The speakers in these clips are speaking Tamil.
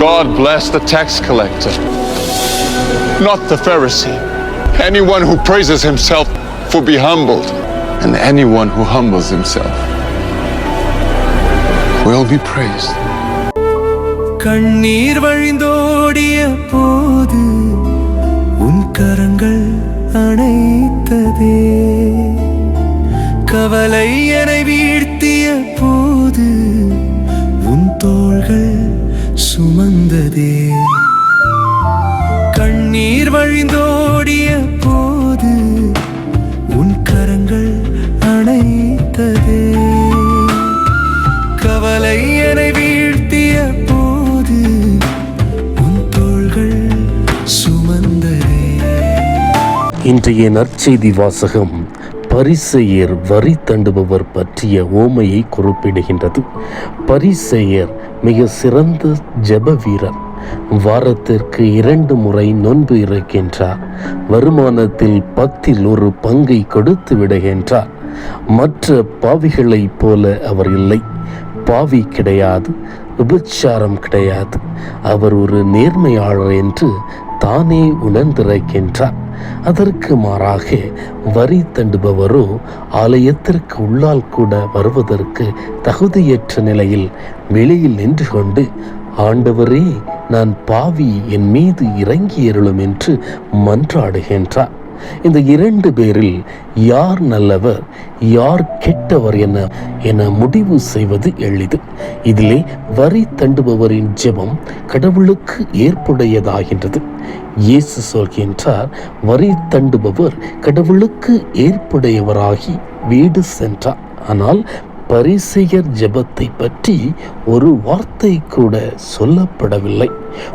God bless the tax collector, not the Pharisee. Anyone who praises himself will be humbled, and anyone who humbles himself will be praised. கண்ணீர் வழிந்தோடிய போது உன் கரங்கள் அணைத்ததே கவலை என வீழ்த்திய போது உன் தோள்கள் சுமந்ததே. கண்ணீர் வழிந்தோடிய போது உன் கரங்கள் அணைத்ததே. கவலை என வீழ்த்திய போது உன் தோள்கள் சுமந்ததே. இன்றைய நற்செய்தி வாசகம் பரிசெயர் வரி தண்டுபவர் பற்றிய ஓமையை குறிப்பிடுகின்றது. பரிசெயர் மிக சிறந்த ஜெப வீரர். வாரத்திற்கு இரண்டு முறை நொன்பு இருக்கின்றார் வருமானத்தில் பத்தில் ஒரு பங்கை கொடுத்து விடுகின்றார். மற்ற பாவிகளைப் போல அவர் இல்லை. பாவி கிடையாது விபச்சாரம் கிடையாது. அவர் ஒரு நேர்மையாளர் என்று தானே உணர்ந்திருக்கின்றார். அதற்கு மாறாக வரி தண்டுபவரோ ஆலயத்திற்கு உள்ளால் கூட வருவதற்கு தகுதியற்ற நிலையில் வெளியில் நின்று கொண்டு ஆண்டவரே நான் பாவி என் மீது இறங்கி எருளும் என்று மன்றாடுகின்றார். இந்த இரண்டு பேரில் யார் நல்லவர் யார் கெட்டவர் என என முடிவு செய்வது எளிது. இதிலே வரி தண்டுபவரின் ஜெபம் கடவுளுக்கு ஏற்புடையதாகின்றது. இயேசு சொல்கின்றார் வரி தண்டுபவர் கடவுளுக்கு ஏற்புடையவராகி வீடு சென்றார். ஆனால் பரிசெயர் ஜெபத்தை பற்றி ஒரு வார்த்தை கூட சொல்லப்படவில்லை.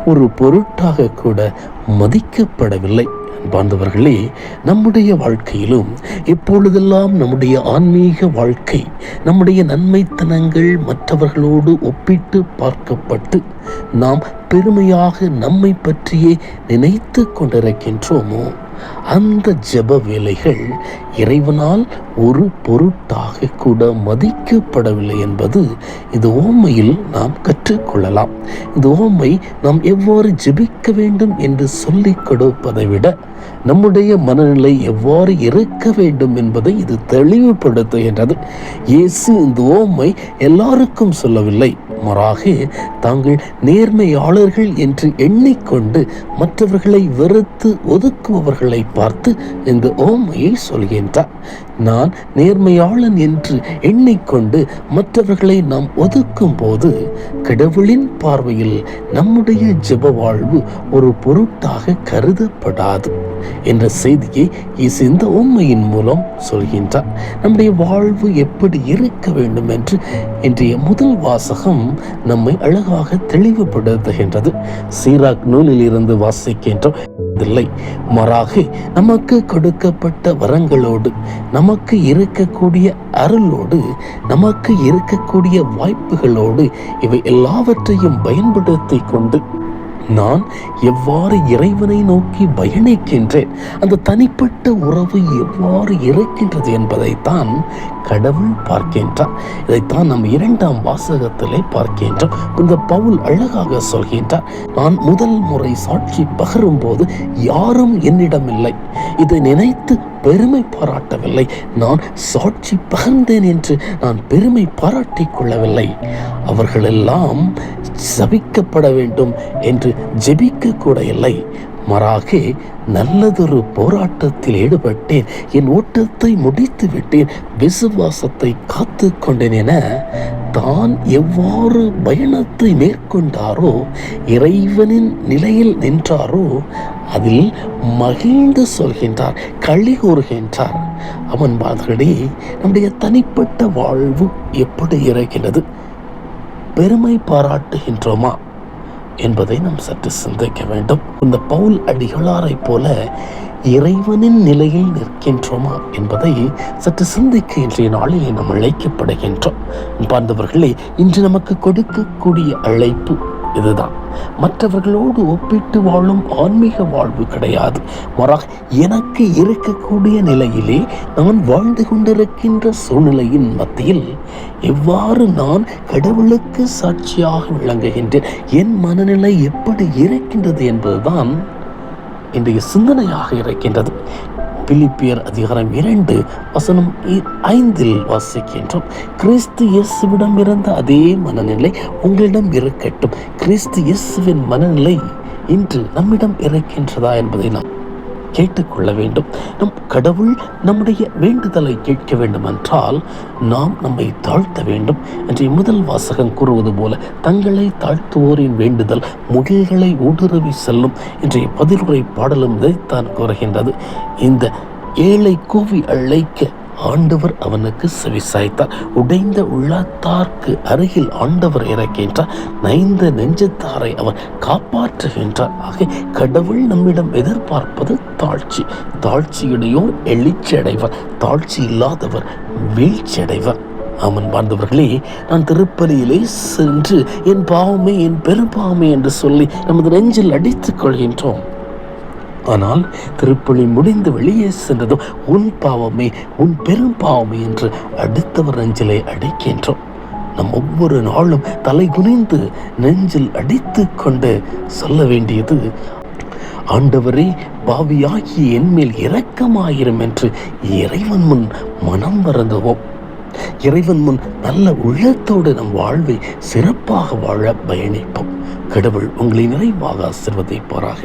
ஒரு பொருட்டாக கூட மதிக்கப்படவில்லை. அன்பார்ந்தவர்களே நம்முடைய வாழ்க்கையிலும் எப்பொழுதெல்லாம் நம்முடைய ஆன்மீக வாழ்க்கை நம்முடைய நன்மைத்தனங்கள் மற்றவர்களோடு ஒப்பிட்டு பார்க்கப்பட்டு நாம் பெருமையாக நம்மை பற்றியே நினைத்து கொண்டிருக்கின்றோமோ? அந்த ஜெப வேலைகள் இறைவனால் ஒரு பொருட்டாக கூட மதிக்கப்படவில்லை என்பது இந்த ஓமையில் நாம் கற்றுக்கொள்ளலாம். இந்த ஓமை நாம் எவ்வாறு ஜெபிக்க வேண்டும் என்று சொல்லிக் கொடுப்பதை விட நம்முடைய மனநிலை எவ்வாறு இருக்க வேண்டும் என்பதை இது தெளிவுபடுத்துகின்றது. இயேசு இந்த ஓமை எல்லாருக்கும் சொல்லவில்லை. மாறாக தாங்கள் நேர்மையாளர்கள் என்று எண்ணிக்கொண்டு மற்றவர்களை வெறுத்து ஒதுக்குபவர்களை பார்த்து இந்த ஓமையை என்றார். நான் நேர்மையாளன் என்று எண்ணிக்கொண்டு மற்றவர்களை நாம் ஒதுக்கும் போது கடவுளின் பார்வையில் நம்முடைய ஜெப வாழ்வு ஒரு பொருட்டாக கருதப்படாது. என்ற செய்தியை இசு இந்த உண்மையின் மூலம் சொல்கின்றார். நம்முடைய வாழ்வு எப்படி இருக்க வேண்டும் என்று இன்றைய முதல் வாசகம் நம்மை அழகாக தெளிவுபடுத்துகின்றது. சீராக் நூலில் இருந்து வாசிக்கின்றோம். இல்லை மாறாக நமக்கு கொடுக்கப்பட்ட வரங்களோடு நமக்கு இருக்கக்கூடிய அருளோடு நமக்கு இருக்கக்கூடிய வாய்ப்புகளோடு இவை எல்லாவற்றையும் பயன்படுத்தி கொண்டு நான் எவ்வாறு இறைவனை நோக்கி பயணிக்கின்றேன்? அந்த தனிப்பட்ட உறவு எவ்வாறு இருக்கின்றது என்பதைத்தான் கடவுள் பார்க்கின்றார். இதைத்தான் நாம் இரண்டாம் வாசகத்திலே பார்க்கின்றோம். இந்த பவுல் அழகாக சொல்கின்றார் நான் முதல் முறை சாட்சி பகரும் போது யாரும் என்னிடம் இல்லை இதை நினைத்து பெருமை பாராட்டவில்லை. நான் சாட்சி பகர்ந்தேன் என்று நான் பெருமை பாராட்டிக் கொள்ளவில்லை. அவர்களெல்லாம் சபிக்கப்பட வேண்டும் என்று ஜெபிக்க கூட இல்லை. மாறாக நல்லதொரு போராட்டத்தில் ஈடுபட்டேன். என் ஓட்டத்தை முடித்து விட்டேன் விசுவாசத்தை காத்து கொண்டேன் என தான் எவ்வாறு பயணத்தை மேற்கொண்டாரோ இறைவனின் நிலையில் நின்றாரோ அதில் மகிழ்ந்து சொல்கின்றார் களி கூறுகின்றார். அவன் பாதர்களே நம்முடைய தனிப்பட்ட வாழ்வு எப்படி இருக்கின்றது? பெருமை பாராட்டுகின்றோமா என்பதை நாம் சற்று சிந்திக்க வேண்டும். இந்த பவுல் அடிகளாரை போல இறைவனின் நிலையில் நிற்கின்றோமா என்பதை சற்று சிந்திக்க இன்றைய நாளில் நாம் அழைக்கப்படுகின்றோம். பார்ந்தவர்களே இன்று நமக்கு கொடுக்கக்கூடிய அழைப்பு இதுதான். மற்றவர்களோடு ஒப்பிட்டு வாழும் ஆன்மீக வாழ்வு கிடையாது. மாறாக எனக்கு இருக்கக்கூடிய நிலையிலே நான் வாழ்ந்து கொண்டிருக்கின்ற சூழ்நிலையின் மத்தியில் எவ்வாறு நான் கடவுளுக்கு சாட்சியாக விளங்குகின்றேன் என் மனநிலை எப்படி இருக்கின்றது என்பதுதான் இன்றைய சிந்தனையாக இருக்கின்றது. பிலிப்பியர் அதிகாரம் இரண்டு வசனம் ஐந்தில் வாசிக்கின்றோம். கிறிஸ்து இயேசுவிடம் இருந்த அதே மனநிலை உங்களிடம் இருக்கட்டும். கிறிஸ்து இயேசுவின் மனநிலை இன்று நம்மிடம் இருக்கின்றதா என்பதை நாம் கேட்டுக்கொள்ள வேண்டும். நம் கடவுள் நம்முடைய வேண்டுதலை கேட்க வேண்டும் என்றால் நாம் நம்மை தாழ்த்த வேண்டும் என்று முதல் வாசகம் கூறுவது போல தங்களை தாழ்த்துவோரின் வேண்டுதல் முகில்களை ஊடுருவி செல்லும் இன்றைய பதிலுரை பாடலும் இதைத்தான் கூறுகின்றது. இந்த ஏழை கூவி அழைக்க ஆண்டவர் அவனுக்கு செவிசாய்த்தார். உடைந்த உள்ளத்தார்க்கு அருகில் ஆண்டவர் இறக்கின்றார். நைந்த நெஞ்சத்தாரை அவர் காப்பாற்றுகின்றார். ஆக கடவுள் நம்மிடம் எதிர்பார்ப்பது தாழ்ச்சி. தாழ்ச்சியுடையோர் எழுச்சி அடைவர் தாழ்ச்சி இல்லாதவர் வீழ்ச்சி அடைவர் ஆமன் வாழ்ந்தவர்களே நான் திருப்பலியிலே சென்று என் பாவமே என் பெரும்பாவமே என்று சொல்லி நமது நெஞ்சில் அடித்துக் கொள்கின்றோம். ஆனால் திருப்பலி முடிந்து வெளியே சென்றதும் உன் பாவமே உன் பெரும் பாவமே என்று அடுத்தவர் அஞ்சலை அடைக்கின்றோம். நம் ஒவ்வொரு நாளும் தலை குனிந்து நெஞ்சில் அடித்து கொண்டு சொல்ல வேண்டியது ஆண்டவரே பாவியாகி என்மேல் இரக்கமாயிரும் என்று இறைவன் முன் மனம் வருந்துவோம். இறைவன் முன் நல்ல உள்ளத்தோடு நம் வாழ்வை சிறப்பாக வாழ பயணிப்போம். கடவுள் உங்களை நிறைவாக ஆசிர்வதிப்பாராக.